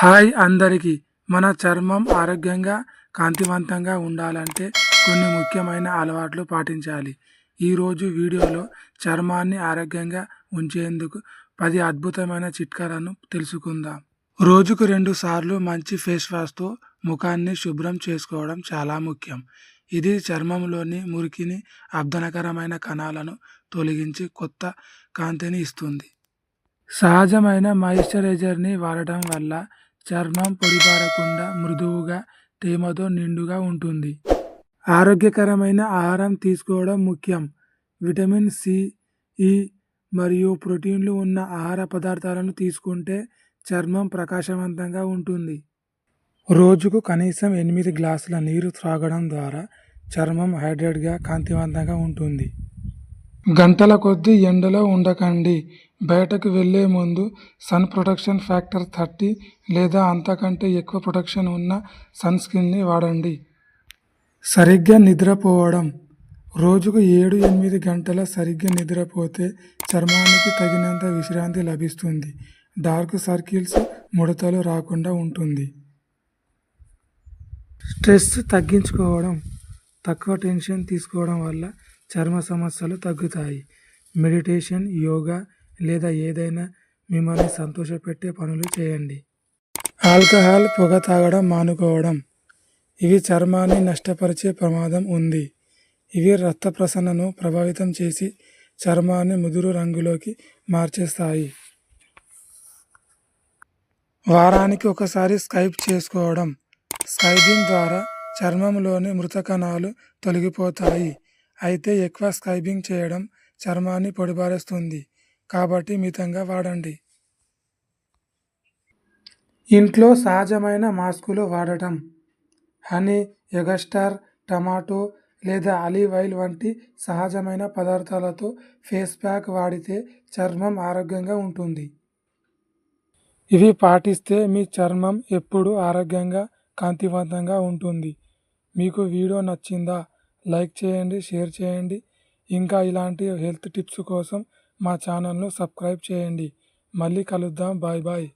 Hi అందరికీ. మన చర్మం ఆరోగ్యంగా కాంతివంతంగా ఉండాలంటే కొన్ని ముఖ్యమైన అలవాట్లు పాటించాలి. ఈరోజు వీడియోలో చర్మాన్ని ఆరోగ్యంగా ఉంచేందుకు పది అద్భుతమైన చిట్కాలను తెలుసుకుందాం. రోజుకు రెండు సార్లు మంచి ఫేస్ వాష్తో ముఖాన్ని శుభ్రం చేసుకోవడం చాలా ముఖ్యం. ఇది చర్మంలోని మురికిని అబ్దనకరమైన కణాలను తొలగించి కొత్త కాంతిని ఇస్తుంది. సహజమైన మాయిశ్చరైజర్ని వాడటం వల్ల చర్మం పొడిబారకుండా మృదువుగా తేమతో నిండుగా ఉంటుంది. ఆరోగ్యకరమైన ఆహారం తీసుకోవడం ముఖ్యం. విటమిన్ సి ఈ మరియు ప్రోటీన్లు ఉన్న ఆహార పదార్థాలను తీసుకుంటే చర్మం ప్రకాశవంతంగా ఉంటుంది. రోజుకు కనీసం ఎనిమిది గ్లాసుల నీరు త్రాగడం ద్వారా చర్మం హైడ్రేట్గా కాంతివంతంగా ఉంటుంది. గంటల కొద్దీ ఎండలో ఉండకండి. బయటకు వెళ్ళే ముందు సన్ ప్రొటెక్షన్ ఫ్యాక్టర్ థర్టీ లేదా అంతకంటే ఎక్కువ ప్రొటెక్షన్ ఉన్న సన్ స్క్రీన్ని వాడండి. సరిగ్గా నిద్రపోవడం. రోజుకు ఏడు ఎనిమిది గంటల సరిగ్గా నిద్రపోతే చర్మానికి తగినంత విశ్రాంతి లభిస్తుంది. డార్క్ సర్కిల్స్ ముడతలు రాకుండా ఉంటుంది. స్ట్రెస్ తగ్గించుకోవడం తక్కువ టెన్షన్ తీసుకోవడం వల్ల చర్మ సమస్యలు తగ్గుతాయి. మెడిటేషన్ యోగా లేదా ఏదైనా మిమ్మల్ని సంతోషపెట్టే పనులు చేయండి. ఆల్కహాల్ పొగ తాగడం మానుకోవడం. ఇవి చర్మాన్ని నష్టపరిచే ప్రమాదం ఉంది. ఇవి రక్త ప్రసరణను ప్రభావితం చేసి చర్మాన్ని ముదురు రంగులోకి మార్చేస్తాయి. వారానికి ఒకసారి స్కైప్ చేసుకోవడం. స్కైబింగ్ ద్వారా చర్మంలోని మృత కణాలు తొలగిపోతాయి. అయితే ఎక్కువ స్కైబింగ్ చేయడం చర్మాన్ని పొడిబారేస్తుంది కాబట్టి మితంగా వాడండి. ఇంట్లో సహజమైన మాస్కులు వాడటం. హనీ ఎగస్టార్ టమాటో లేదా ఆలివ్ ఆయిల్ వంటి సహజమైన పదార్థాలతో ఫేస్ ప్యాక్ వాడితే చర్మం ఆరోగ్యంగా ఉంటుంది. ఇవి పాటిస్తే మీ చర్మం ఎప్పుడూ ఆరోగ్యంగా కాంతివంతంగా ఉంటుంది. మీకు వీడియో నచ్చిందా? లైక్ చేయండి షేర్ చేయండి. ఇంకా ఇలాంటి హెల్త్ టిప్స్ కోసం మా ఛానల్ను సబ్స్క్రైబ్ చేయండి. మళ్ళీ కలుద్దాం. Bye bye.